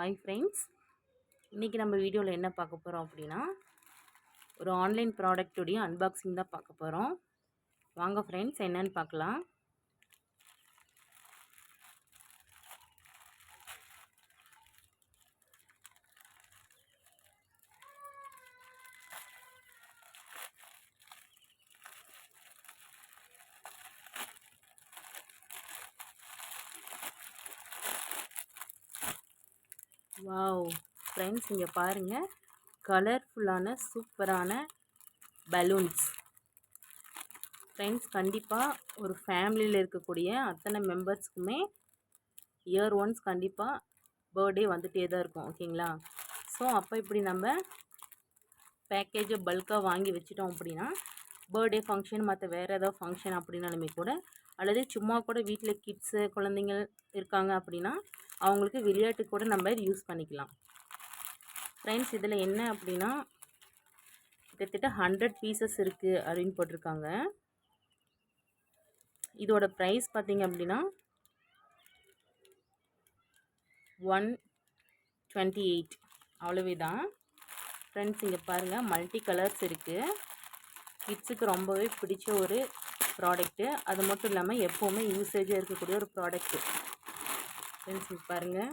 Hi friends இன்றைக்கி நம்ம வீடியோவில் என்ன பார்க்க போகிறோம் அப்படின்னா ஒரு ஆன்லைன் ப்ராடக்டுடைய அன்பாக்சிங் தான் பார்க்க போகிறோம் வாங்க ஃப்ரெண்ட்ஸ் என்னன்னு பார்க்கலாம். வாவ் ஃப்ரெண்ட்ஸ் இங்கே பாருங்கள் கலர்ஃபுல்லான சூப்பரான பலூன்ஸ் ஃப்ரெண்ட்ஸ் கண்டிப்பாக ஒரு ஃபேமிலியில் இருக்கக்கூடிய அத்தனை மெம்பர்ஸ்க்குமே இயர் ஒன்ஸ் கண்டிப்பாக பர்த்டே வந்துகிட்டே தான் இருக்கும் ஓகேங்களா? ஸோ அப்போ இப்படி நம்ம பேக்கேஜை பல்காக வாங்கி வச்சிட்டோம் அப்படின்னா பர்த்டே ஃபங்க்ஷன் மற்ற வேறு ஏதாவது ஃபங்க்ஷன் அப்படின்னாலுமே கூட அல்லது சும்மா கூட வீட்டில் கிட்ஸு குழந்தைங்க இருக்காங்க அப்படின்னா அவங்களுக்கு விளையாட்டு கூட நம்ம இது யூஸ் பண்ணிக்கலாம். ஃப்ரெண்ட்ஸ் இதில் என்ன அப்படின்னா கிட்டத்தட்ட ஹண்ட்ரட் பீசஸ் இருக்குது அப்படின்னு போட்டிருக்காங்க. இதோட ப்ரைஸ் பார்த்திங்க அப்படின்னா ஒன் டுவெண்ட்டி எயிட் அவ்வளவே தான் ஃப்ரெண்ட்ஸ் இங்கே பாருங்கள் மல்டி கலர்ஸ் இருக்குது கிட்ஸுக்கு ரொம்பவே பிடிச்ச ஒரு ப்ராடக்ட்டு அது மட்டும் இல்லாமல் எப்போவுமே யூசேஜாக இருக்கக்கூடிய ஒரு ப்ராடக்ட்டு ஃப்ரெண்ட்ஸ் பாருங்கள்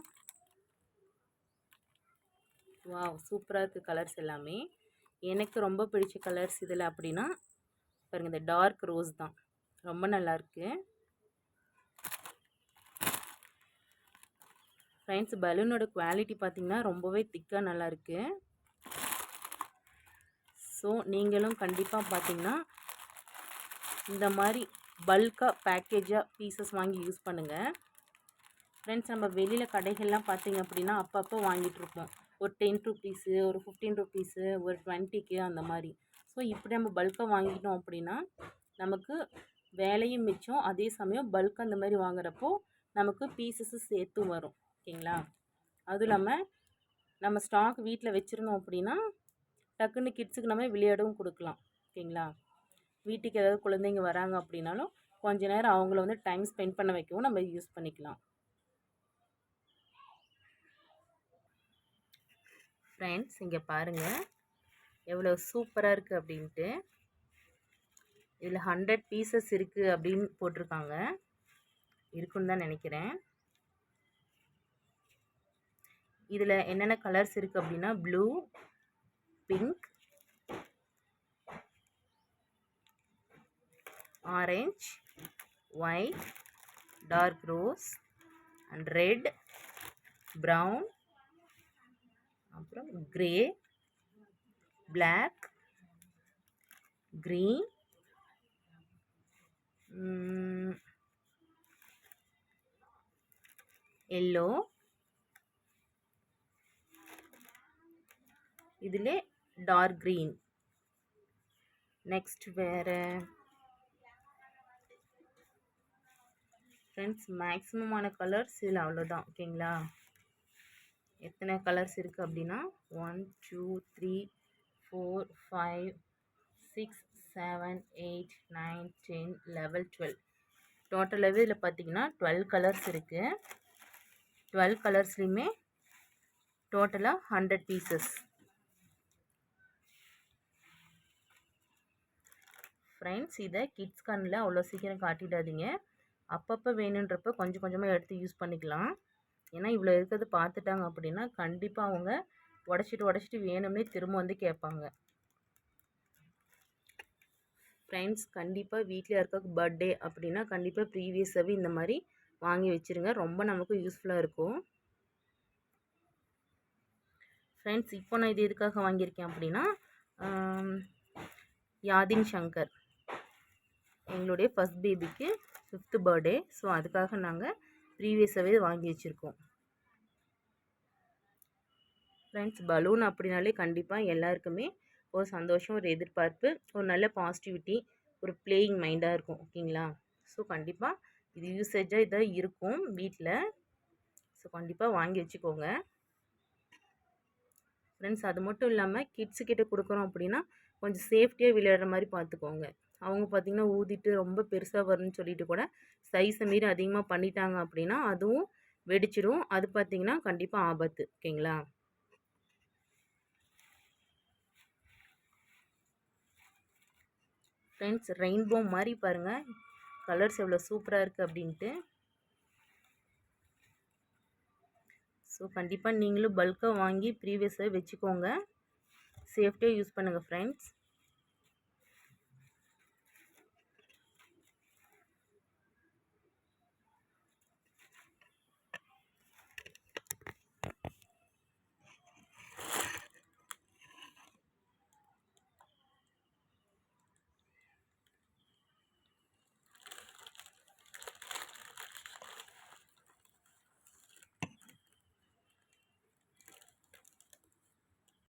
வாவ் சூப்பராக இருக்குது கலர்ஸ் எல்லாமே. எனக்கு ரொம்ப பிடிச்ச கலர்ஸ் இதில் அப்படின்னா பாருங்கள் இந்த டார்க் ரோஸ் தான். ரொம்ப நல்லாயிருக்கு ஃப்ரெண்ட்ஸ் பலூனோட குவாலிட்டி பார்த்திங்கன்னா ரொம்பவே திக்காக நல்லாயிருக்கு ஸோ நீங்களும் கண்டிப்பாக பார்த்தீங்கன்னா இந்த மாதிரி பல்காக பேக்கேஜாக பீசஸ் வாங்கி யூஸ் பண்ணுங்கள் ஃப்ரெண்ட்ஸ் நம்ம வெளியில் கடைகள்லாம் பார்த்தீங்க அப்படின்னா அப்பப்போ வாங்கிட்டுருப்போம் ஒரு டென் ருப்பீஸு ஒரு ஃபிஃப்டீன் ருபீஸு ஒரு டுவெண்ட்டிக்கு அந்த மாதிரி. ஸோ இப்படி நம்ம பல்காக வாங்கிட்டோம் அப்படின்னா நமக்கு வேலையும் மிச்சம். அதே சமயம் பல்க் அந்த மாதிரி வாங்குறப்போ நமக்கு பீசஸு சேர்த்து வரும். ஓகேங்களா? அதுவும் இல்லாமல் நம்ம ஸ்டாக் வீட்டில் வச்சுருந்தோம் அப்படின்னா டக்குன்னு கிட்ஸுக்கு நம்ம விளையாடவும் கொடுக்கலாம். ஓகேங்களா? வீட்டுக்கு ஏதாவது குழந்தைங்க வராங்க அப்படின்னாலும் கொஞ்ச நேரம் அவங்கள வந்து டைம் ஸ்பெண்ட் பண்ண வைக்கவும் நம்ம யூஸ் பண்ணிக்கலாம். ஃப்ரெண்ட்ஸ் இங்கே பாருங்கள் எவ்வளோ சூப்பராக இருக்குது அப்படின்ட்டு. இதில் ஹண்ட்ரட் பீசஸ் இருக்குது அப்படின்னு போட்டிருக்காங்க. இருக்குன்னு தான் நினைக்கிறேன். இதில் என்னென்ன கலர்ஸ் இருக்குது அப்படின்னா blue pink orange white dark rose and red brown அப்புறம் க்ரே பிளாக் க்ரீன் எல்லோ இதில் டார்க் க்ரீன் நெக்ஸ்ட் வேறு. ஃப்ரெண்ட்ஸ் மேக்ஸிமமான கலர்ஸ் இதில் அவ்வளோதான் ஓகேங்களா எத்தனை கலர்ஸ் இருக்குது அப்படின்னா one two three four five six seven eight nine ten eleven twelve டோட்டலாகவே இதில் பார்த்தீங்கன்னா டுவெல் கலர்ஸ் இருக்குது டுவெல் கலர்ஸ்லேயுமே டோட்டலாக ஹண்ட்ரட் பீசஸ் ஃப்ரெண்ட்ஸ் இதை கிட்ஸ் கண்ணில் அவ்வளோ சீக்கிரம் காட்டிடாதீங்க. அப்பப்போ வேணுன்றப்ப கொஞ்சம் கொஞ்சமாக எடுத்து யூஸ் பண்ணிக்கலாம். ஏன்னா இவ்வளோ இருக்கிறது பார்த்துட்டாங்க அப்படின்னா கண்டிப்பாக அவங்க உடச்சிட்டு உடச்சிட்டு வேணும்னே திரும்ப வந்து கேட்பாங்க. ஃப்ரெண்ட்ஸ் கண்டிப்பாக வீட்டில் யாருக்காவது பர்த்டே அப்படின்னா கண்டிப்பாக ப்ரீவியஸாகவே இந்த மாதிரி வாங்கி வச்சுருங்க. ரொம்ப நமக்கு யூஸ்ஃபுல்லாக இருக்கும். ஃப்ரெண்ட்ஸ் இப்போ நான் இது எதுக்காக வாங்கியிருக்கேன் அப்படின்னா யாதின் சங்கர். எங்களுடைய ஃபஸ்ட் பேபிக்கு ஃபிஃப்த்து பர்த்டே ஸோ அதுக்காக நாங்கள் ப்ரீவியஸாகவே வாங்கி வச்சுருக்கோம். ஃப்ரெண்ட்ஸ் பலூன் அப்படின்னாலே கண்டிப்பாக எல்லாருக்குமே ஒரு சந்தோஷம் ஒரு எதிர்பார்ப்பு ஒரு நல்ல பாசிட்டிவிட்டி ஒரு பிளேயிங் மைண்டாக இருக்கும். ஓகேங்களா ஸோ கண்டிப்பாக இது யூசேஜாக இதாக இருக்கும் வீட்டில் ஸோ கண்டிப்பாக வாங்கி வச்சுக்கோங்க. ஃப்ரெண்ட்ஸ் அது மட்டும் இல்லாமல் கிட்ஸுக்கிட்ட கொடுக்குறோம் அப்படின்னா கொஞ்சம் சேஃப்டியாக விளையாடுற மாதிரி பார்த்துக்கோங்க. அவங்க பார்த்திங்கன்னா ஊதிட்டு ரொம்ப பெருசாக வரும்னு சொல்லிட்டு கூட சைஸை மீறி அதிகமாக பண்ணிட்டாங்க அப்படின்னா அதுவும் வெடிச்சிடும் அது பார்த்தீங்கன்னா கண்டிப்பாக ஆபத்து. ஓகேங்களா? ஃப்ரெண்ட்ஸ் ரெயின்போ மாதிரி பாருங்கள் கலர்ஸ் எவ்வளோ சூப்பராக இருக்குது அப்படின்ட்டு. ஸோ கண்டிப்பாக நீங்களும் பல்காக வாங்கி ப்ரீவியஸாக வச்சுக்கோங்க. சேஃப்டியாக யூஸ் பண்ணுங்கள் ஃப்ரெண்ட்ஸ்